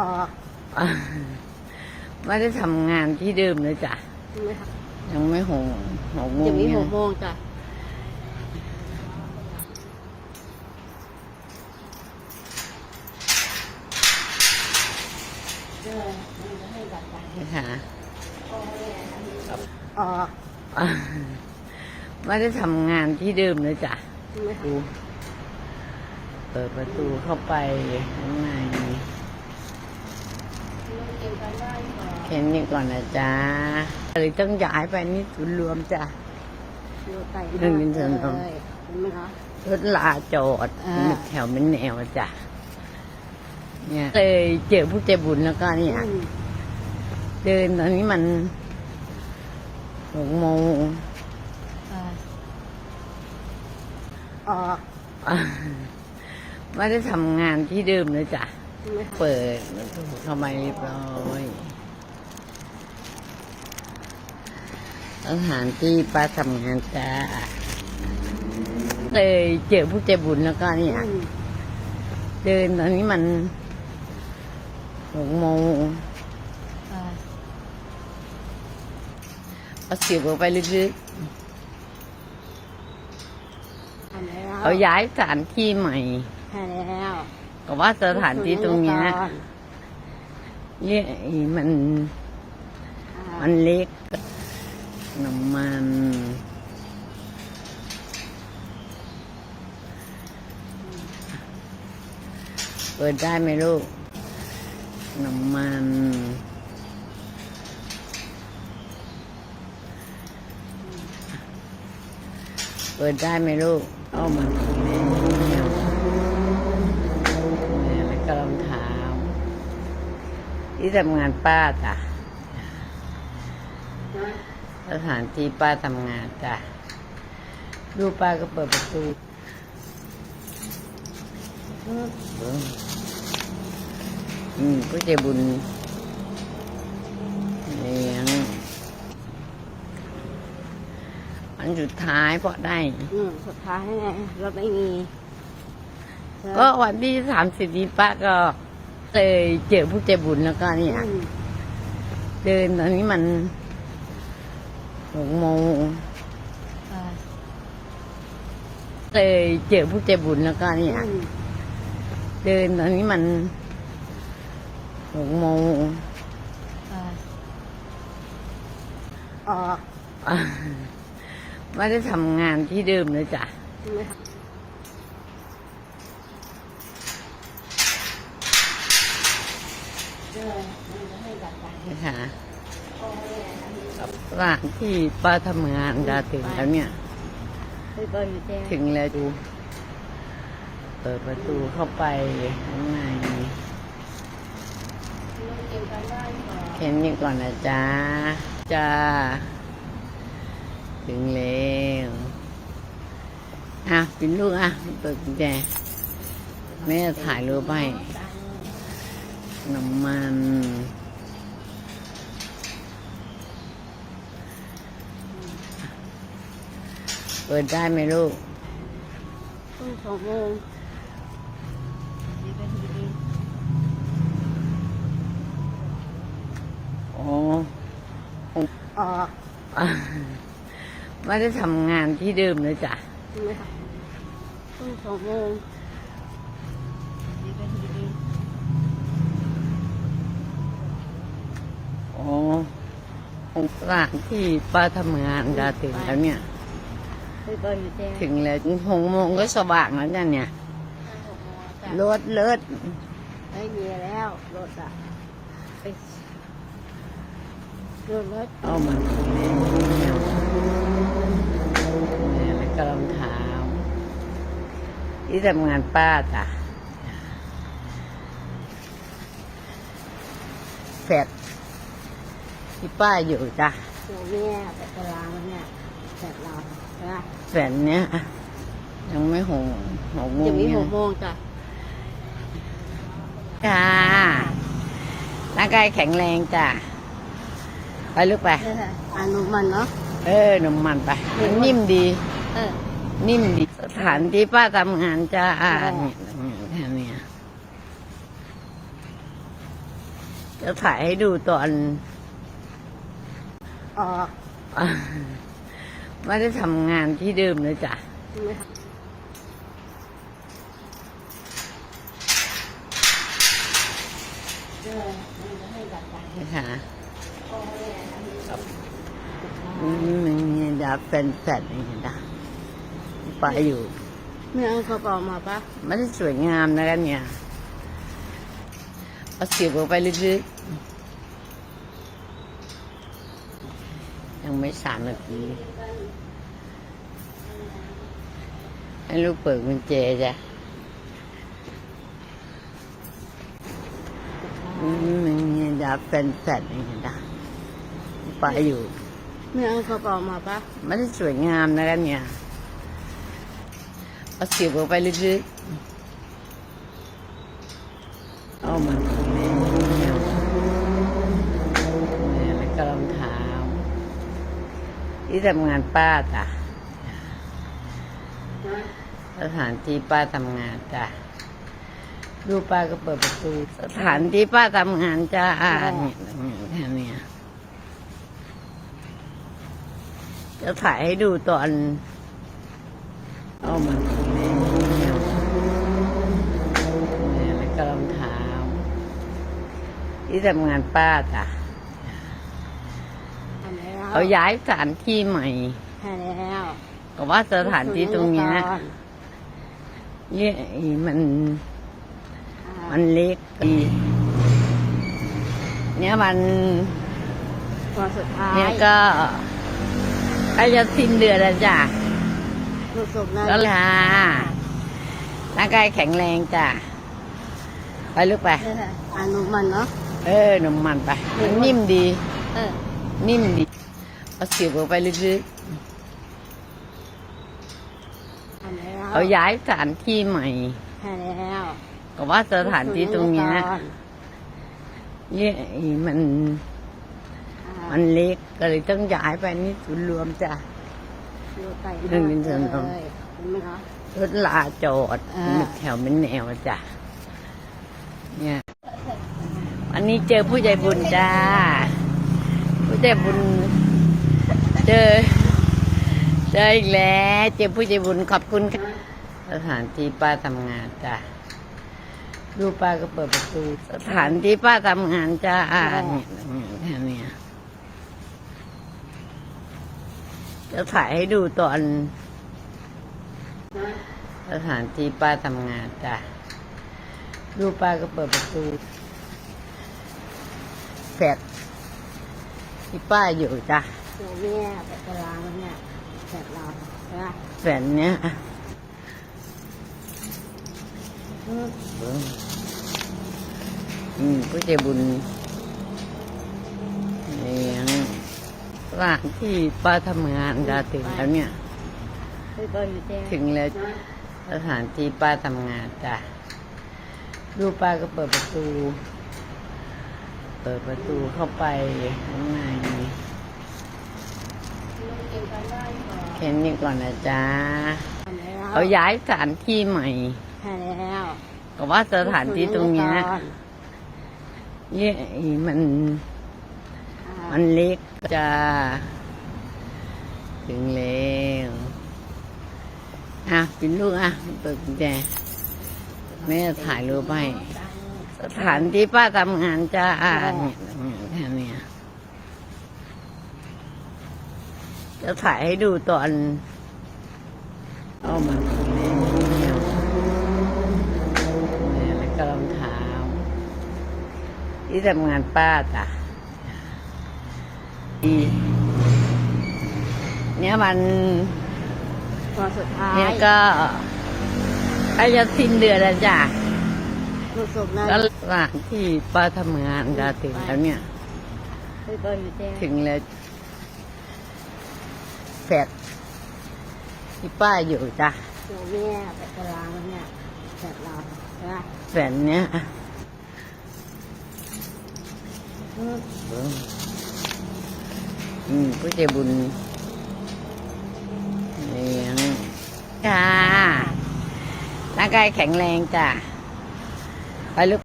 อ๋ออะไม่ได้ทำงานที่เดิมเลยจ้ะ ใช่ไหมคะยังไม่หงหกโมงเดี๋ยวนี้เนี่หยกโมงจ้ะค่ะอ๋ออะไม่ได้ทำงานที่เดิมเลยจ้ะใช่ไหมคะดูเปิดประตูเข้าไปข้างใน แค่นี้ก่อนนะจ๊ะเลยต้องย้ายไปนี่ศูนย์รวมจ้ะดูไก่หนึ่งเป็นส่วนของเลยเห็นไหมคะรถลาจอดอ่าแถวเป็นแนวจ้ะเนี่ยเลยเจอผู้ใจบุญแล้วก็เนี่ยอืมเดินตอนนี้มันหกโมงอ่าอ๋ออะไม่ได้ทำงานที่เดิมเลยจ้ะใช่ไหมคะ เปิดเข้ามาเรียบร้อยสถานที่ป้าทำงานจ้าเลยเจอผู้ใจบุญแล้วก็เนี่ยอืมเดินตอนนี้มันหกโมงอ่าเอาเสียบออกไปลึกทำแล้วๆเอาย้ายสถานที่ใหม่ใช่แล้ว ก็ว่าสถานที่ตรงเนี้ยเนี่ยมัน มันเล็กน้ำมันเปิดได้ไหมลูกน้ำมันเปิดได้ไหมลูกเอามาเนี่ ที่ทำงานป้าจ้ะสถานที่ป้าทำงานจ้ะดูป้าก็เปิดประตูอืมก็ใจบุญเลี้ยงอันสุดท้ายเพราะได้ อืมสุดท้ายไงรถไม่มีใช่ก็วันที่สามสิบนี้ป้าก็ เลยเจอผู้ใจบุญแล้วก็เนี่ยอืมเดินตอนนี้มันหกโมงอ่าเลยเจอผู้ใจบุญแล้วก็เนี่ยอืมเดินตอนนี้มันหกโมงอ่าอ๋ออะไม่ได้ทำงานที่เดิมเลยจ้ะ ใช่ไหม คะเออมันจะให้จัดการนะคะร้านที่ป้าทำงานจะถึงแล้วเนี่ยไปเปิดอยู่แจ้งถึงแล้วดูเปิดประตูเข้าไปข้างในแค่นี้ก่อนนะจ๊ะจ้า ถึงแล้วอะปินลูกอะเปิดกุญแจแม่จะถ่ายรูปให้ น้ำมัน เปิดได้ไหมลูกต้นสองโมงดีเป็นดีอ๋ออ๋ออะไม่ได้ทำงานที่เดิมเลยจ้ะใช่ไหมคะต้นสองโมงดีเป็นดี อ๋อ ร้านที่ป้าทำงานจะถึงแล้วเนี่ยไปเปิดอยู่แจ้งถึงแล้วหกโมงก็สว่างแล้วจ้ะเนี่ยหกโมงจ้ะรถเลิศไม่มีแล้วรถอะไปรถรถเอามาเนี่ยแล้วก็รองเท้าที่ทำงานป้าจ้ะแฟด ที่ป้าอยู่จ้ะตัวเนี่ยแต่ตารางมันเนี่ยแบบเราใช่ไหมแฟนเนี้ยยังไม่หงหกโมงเดี๋ยวนี้เนี่ยหกโมงจ้ะจ้าร่างกายแข็งแรงจ้ะไปลูกไป เอออนุมันเนาะ เออหนมมันไปมันนิ่มดี เออ นิ่มดีสถานที่ป้าทำงานจ้าอ๋อเนี่ยแค่เนี้ยจะถ่ายให้ดูตอน ออกไม่ได้ทำงานที่เดิมเลยจ้ะไม่ทำเออมันจะให้ดัดใจนะคะนี่มันมีดาเป็นแฟนๆนี่นะไปอยู่ไม่เอากระเป๋ามาปะไม่ได้สวยงามนะคะเนี่ยเอาเสียบออกไปลึกๆ ยังไม่สามนาทีให้ลูกเปิดกุญแจจ้ะนี่มันมีดาเป็นแฟนๆนี่นะไปอยู่ไม่เอากระเป๋ามาปะไม่ได้สวยงามนะคะเนี่ยเอาเสียบออกไปลึกๆเอามาเนี่ยแล้วก็รองเท้า ที่ทำงานป้าจ้ะสถานที่ป้าทำงานจ้ะดูป้าก็เปิดประตูสถานที่ป้าทำงานจ้าเนี่ยแค่เนี้ยจะถ่ายให้ดูตอนเอามาเนี่ยแล้วก็รองเท้าที่ทำงานป้าจ้ะ เขาย้ายสถานที่ใหม่ใช่แล้วก็ว่าสถานที่ตรงเนี้ยเนี่ยมันอ่ามันเล็กดีเนี่ยมันวันสุดท้ายเนี่ยก็ใกล้จะสิ้นเดือนแล้วจ้ะลูกศพนะก็ลาร่างกายแข็งแรงจ้ะไปลูกไปเอออนุมันเนาะเออหนมมันไปมันนิ่มดีเออนิ่มดี เอาเสียบออกไปลึกทำแล้วๆเขาย้ายสถานที่ใหม่ใช่แล้วก็ว่าสถานที่ตรงเนี้ยเนี่ยมันอ่ามันเล็กก็เลยต้องย้ายไปนี่ศูนย์รวมจ้ะดูไก่หนึ่งเป็นส่วนของเลยเห็นไหมคะ รถลาจอดอ่าเป็นแถวเป็นแนวจ้ะเนี่ยวันนี้เจอผู้ใจบุญจ้า ผู้ใจบุญ เจอเจออีกแล้วเจอผู้ใจบุญขอบคุณค่ะสถานที่ป้าทำงานจ้ะดูป้าก็เปิดประตู สถานที่ป้าทำงานจ้าเนี่ยแค่เนี้ยจะถ่ายให้ดูตอน สถานที่ป้าทำงานจ้ะดูป้าก็เปิดประตูแฟดที่ป้าอยู่จ้ะ ตัวเนี่ยไปตารางแล้วเนี่ยแสบเราใช่ไหมแฟนเนี้ยอืมอืมผู้ใจบุญเลี้ยงร้านที่ป้าทำงานจะถึงแล้วเนี่ยไปเปิดอยู่เจ๊ถึงแล้วสถานที่ป้าทำงานจ้ะดูป้าก็เปิดประตู เปิดประตูเข้าไปข้างใน แค่นี้ก่อนนะจ๊ะทำแล้วเขาย้ายสถานที่ใหม่ใช่แล้วก็ว่าสถานที่ตรงเนี้ยเนี่ยมันอ่ามันเล็กจ้าถึงแล้วอะเป็นลูกอะเปิดกุญแจแม่ถ่ายรูปให้สถานที่ป้าทำงานจ้าเนี่ยแค่เนี้ย จะถ่ายให้ดูตอนเอามาเนี่ยแล้วก็รองเท้าที่ทำงานป้าจ้ะดีเนี่ยมันวันสุดท้ายเนี่ยก็ใกล้จะสิ้นเดือนแล้วจ้ะลูกศพนะก็สถานที่ป้าทำงานจะถึงแล้วเนี่ยไปเปิดอยู่เจ๊ถึงแล้ว แฟดที่ป้าอยู่จ้ะตัวเนี่ยไปตารางแล้วเนี่ยแสบเราใช่ไหมแฟนเนี้ยอืมอืมผู้ใจบุญเลี้ยงจ้าร่างกายแข็งแรงจ้ะไปลูก